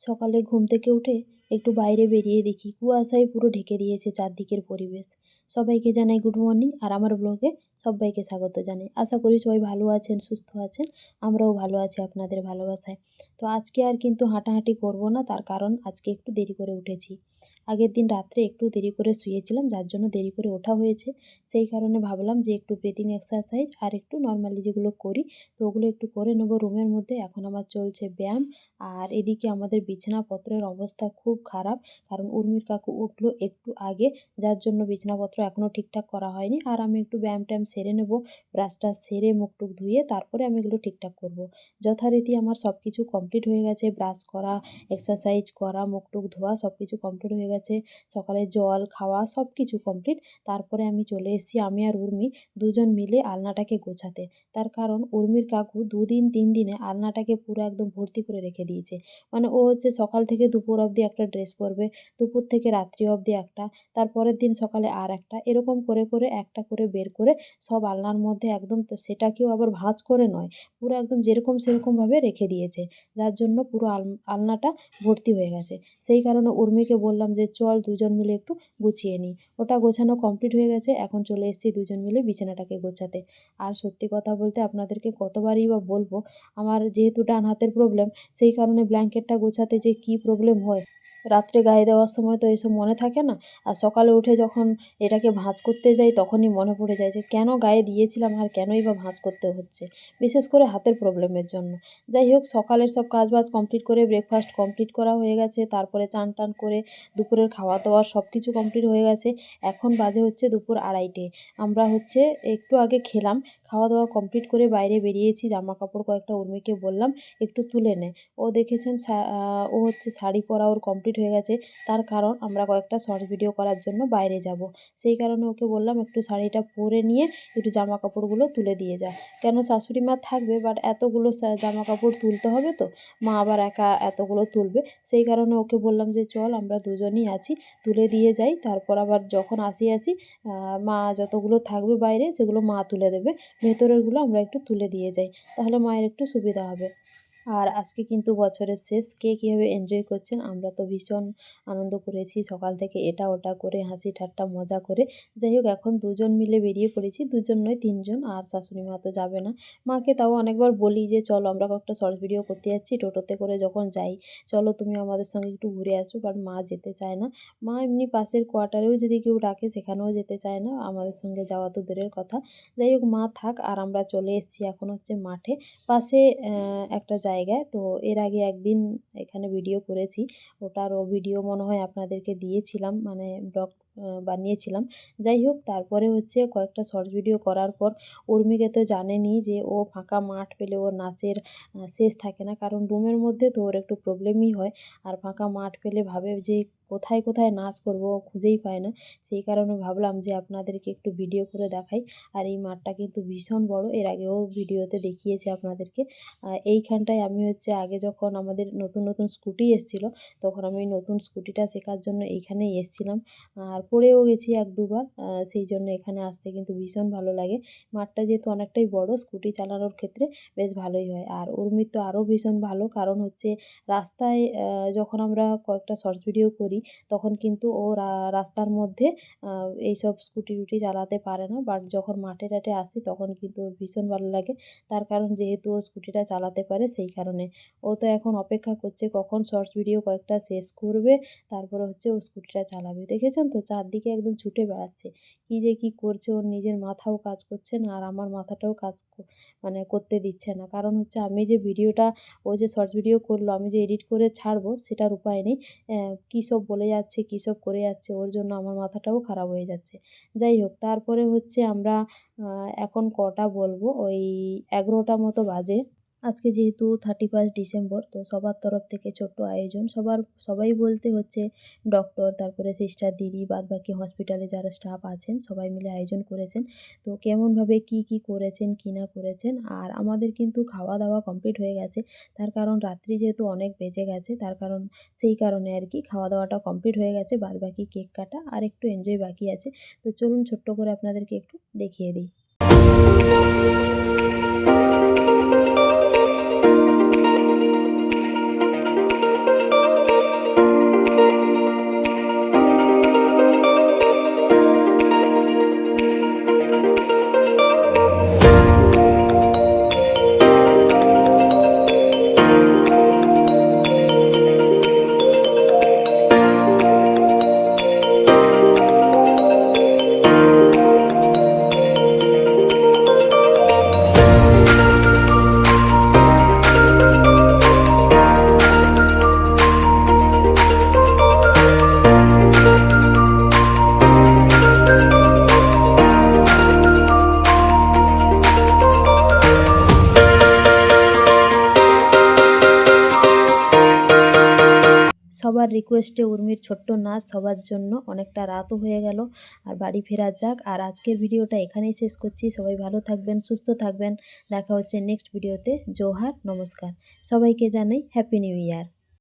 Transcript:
সকালে ঘুম থেকে উঠে একটু বাইরে বেরিয়ে দেখি। কুয়াশায় পুরো ঢেকে দিয়েছে চারদিকের পরিবেশ। সবাইকে জানাই গুড মর্নিং আর আমার ব্লগে সবাইকে স্বাগত জানাই। আশা করি সবাই ভালো আছেন, সুস্থ আছেন। আমরাও ভালো আছি আপনাদের ভালোবাসায়। তো আজকে আর কিন্তু হাঁটাহাঁটি করব না, তার কারণ আজকে একটু দেরি করে উঠেছি। আগের দিন রাত্রে একটু দেরি করে শুয়েছিলাম, যার জন্য দেরি করে ওঠা হয়েছে। সেই কারণে ভাবলাম যে একটু ব্রিদিং এক্সারসাইজ আর একটু নর্মালি যেগুলো করি, তো ওগুলো একটু করে নেব রুমের মধ্যে। এখন আমার চলছে ব্যায়াম আর এদিকে আমাদের বিছানাপত্রের অবস্থা খুব খারাপ, কারণ উর্মির কাকু উঠল একটু আগে, যার জন্য বিছানাপত্র এখনও ঠিকঠাক করা হয়নি। আর আমি একটু ব্যায়াম ট্যায়াম সেরে নেব ব্রাশটা সেরে মুখ টুক ধুয়ে তারপরে আমি এগুলো ঠিকঠাক করব। যথারীতি আমার সব কিছু কমপ্লিট হয়ে গেছে ব্রাশ করা এক্সারসাইজ করা, মুখ টুক ধোয়া সব কিছু কমপ্লিট হয়ে গেছে। সকালে জল, খাওয়া সব কিছু কমপ্লিট তারপরে আমি চলে এসেছি আমি আর উর্মি দুজন মিলে আলনাটাকে গোছাতে। তার কারণ উর্মির কাকু দুদিন তিন দিনে আলনাটাকে পুরো একদম ভর্তি করে রেখে দিয়েছে। মানে ও হচ্ছে সকাল থেকে দুপুর অবধি একটা ড্রেস পরবে, দুপুর থেকে রাত্রি অবধি একটা, তারপরের দিন সকালে আর একটা, এরকম করে করে, একটা করে বের করে সব আলনার মধ্যে একদম সেটাকেও আবার ভাঁজ করে নয়, পুরো একদম যেরকম সেরকমভাবে রেখে দিয়েছে। যার জন্য পুরো আল, আলনাটা ভর্তি হয়ে গেছে। সেই কারণে উর্মিকে বললাম যে চল দুজন মিলে একটু গুছিয়ে নিই। ওটা গোছানো কমপ্লিট হয়ে গেছে, এখন চলে এসেছি দুজন মিলে বিছানাটাকে গোছাতে। আর সত্যি কথা বলতে আপনাদেরকে কতবারই বা বলব, আমার যেহেতু ডান হাতের প্রবলেম সেই কারণে ব্ল্যাঙ্কেটটা গোছাতে যে কি প্রবলেম হয় রাত্রে গায়ে দেওয়ার সময় তো এসব মনে থাকে না। আর সকালে উঠে যখন এটাকে ভাঁজ করতে যাই, তখনই মনে পড়ে যায় যে, কেন গায়ে দিয়েছিলাম আর কেনই বা ভাঁজ করতে হচ্ছে? বিশেষ করে হাতের প্রবলেমের জন্য। যাই হোক, সকালের সব কাজ বাজ কমপ্লিট করে ব্রেকফাস্ট কমপ্লিট করা হয়ে গেছে। তারপরে চান টান করে দুপুরের খাওয়া দাওয়া সব কিছু কমপ্লিট হয়ে গেছে। এখন বাজে হচ্ছে দুপুর আড়াইটে। আমরা হচ্ছে একটু আগে খেলাম খাওয়া দাওয়া কমপ্লিট করে বাইরে বেরিয়েছি। জামা কাপড় কয়েকটা উর্মিকে বললাম, একটু তুলে নে। ও দেখেছেন ও হচ্ছে শাড়ি পরা ওর কমপ্লিট হয়ে গেছে। তার কারণ আমরা কয়েকটা শর্ট ভিডিও করার জন্য বাইরে যাব। সেই কারণে ওকে বললাম, একটু শাড়িটা পরে নিয়ে একটু জামা কাপড়গুলো তুলে দিয়ে যা। কেন শাশুড়ি মা থাকবে বাট এতগুলো জামা কাপড় তুলতে হবে তো? মা আবার একা এতগুলো তুলবে। সেই কারণে ওকে বললাম যে, চল, আমরা দুজনই আছি, তুলে দিয়ে যাই। তারপর আবার যখন আসি আসি মা যতগুলো থাকবে বাইরে, সেগুলো মা তুলে দেবে। ভেতরেরগুলো আমরা একটু তুলে দিয়ে যাই। তাহলে মায়ের একটু সুবিধা হবে। আর আজকে কিন্তু বছরের শেষ, কে কীভাবে এনজয় করছেন আমরা তো ভীষণ আনন্দ করেছি। সকাল থেকে এটা ওটা করে, হাসি ঠাট্টা, মজা করে। যাই হোক, এখন দুজন মিলে বেরিয়ে পড়েছি। দুজন নয়, তিনজন। আর শাশুড়ি মা তো যাবে না। মাকে তাও অনেকবার বলি যে, চলো, আমরা কয়েকটা শর্ট ভিডিও করতে যাচ্ছি। টোটোতে করে যখন যাই, চলো, তুমি আমাদের সঙ্গে একটু ঘুরে আসো। বাট মা যেতে চায় না। মা এমনি পাশের কোয়ার্টারেও যদি কেউ ডাকে, সেখানেও যেতে চায় না। আমাদের সঙ্গে যাওয়া তো দূরের কথা। যাই হোক, মা থাক, আর আমরা চলে এসেছি এখন হচ্ছে মাঠে। পাশে একটা জায়গায়। তো এর আগে একদিন এখানে ভিডিও করেছি। ওটারও ভিডিও মনে হয় আপনাদেরকে দিয়েছিলাম মানে ব্লগ বানিয়েছিলাম। যাই হোক, তারপরে হচ্ছে কয়েকটা শর্ট ভিডিও করার পর উর্মিকে তো জানেনি যে ও ফাঁকা মাঠ পেলে ওর নাচের শেষ থাকে না। কারণ রুমের মধ্যে তো ওর একটু প্রবলেমই হয়। আর ফাঁকা মাঠ পেলে ভাবে যে কোথায় কোথায় নাচ করব খুঁজেই পায় না। সেই কারণে ভাবলাম যে আপনাদেরকে একটু ভিডিও করে দেখাই। আর এই মাঠটা কিন্তু ভীষণ বড়। এর আগেও ভিডিওতে দেখিয়েছি আপনাদেরকে। এইখানটায় আমি হচ্ছে আগে যখন আমাদের নতুন নতুন স্কুটি এসেছিল, তখন আমি নতুন স্কুটিটা শেখার জন্য এইখানেই এসেছিলাম। আর পড়েও গেছি এক, দুবার। সেই জন্য এখানে আসতে কিন্তু ভীষণ ভালো লাগে। মাঠটা যেহেতু অনেকটাই বড় স্কুটি চালানোর ক্ষেত্রে বেশ ভালোই হয়। আর উর্মির তো আরও ভীষণ ভালো। কারণ হচ্ছে রাস্তায় যখন আমরা কয়েকটা শর্টস ভিডিও করি তখন কিন্তু ও রাস্তার মধ্যে এইসব স্কুটি টুটি চালাতে পারে না। বাট যখন মাঠে টাটে আসি তখন কিন্তু ওর ভীষণ ভালো লাগে। তার কারণ যেহেতু ও স্কুটিটা চালাতে পারে সেই কারণে। ও তো এখন অপেক্ষা করছে কখন শর্টস ভিডিও কয়েকটা শেষ করবে, তারপরে হচ্ছে ও স্কুটিটা চালাবে। দেখেছেন তো? চারদিকে একদম ছুটে বেড়াচ্ছে। কী যে কী করছে ওর নিজের মাথাও কাজ করছে না আর আমার মাথাটাও কাজ মানে করতে দিচ্ছে না। কারণ হচ্ছে আমি যে ভিডিওটা, ও যে শর্টস ভিডিও করল, আমি যে এডিট করে ছাড়বো সেটার উপায় নেই। কী সব বলে যাচ্ছে, কী সব করে যাচ্ছে, ওর জন্য আমার মাথাটাও খারাপ হয়ে যাচ্ছে। যাই হোক, তারপরে হচ্ছে আমরা এখন কটা বলব? ওই এগারোটা মতো বাজে। আজকে যেহেতু থার্টি ফার্স্ট ডিসেম্বর তো সবার তরফ থেকে ছোট্ট আয়োজন। সবার, সবাই বলতে হচ্ছে ডক্টর তারপরে সিস্টার দিদি বাদ বাকি হসপিটালে যারা স্টাফ আছেন, সবাই মিলে আয়োজন করেছেন। তো কেমনভাবে কি কি করেছেন, কি না করেছেন? আর আমাদের কিন্তু খাওয়া দাওয়া কমপ্লিট হয়ে গেছে। তার কারণ রাত্রি যেহেতু অনেক বেজে গেছে, তার কারণ সেই কারণে আর কি খাওয়া দাওয়াটা কমপ্লিট হয়ে গেছে বাদ বাকি কেক কাটা আর একটু এনজয় বাকি আছে। তো চলুন ছোট্ট করে আপনাদেরকে একটু দেখিয়ে দিই। সবার রিকোয়েস্টে উর্মির ছোট্ট নাচ সবার জন্য অনেকটা রাতও হয়ে গেল, আর বাড়ি ফেরা যাক। আর আজকের ভিডিওটা এখানেই শেষ করছি। সবাই ভালো থাকবেন, সুস্থ থাকবেন। দেখা হচ্ছে নেক্সট ভিডিওতে জোহার, নমস্কার। সবাইকে জানাই হ্যাপি নিউ ইয়ার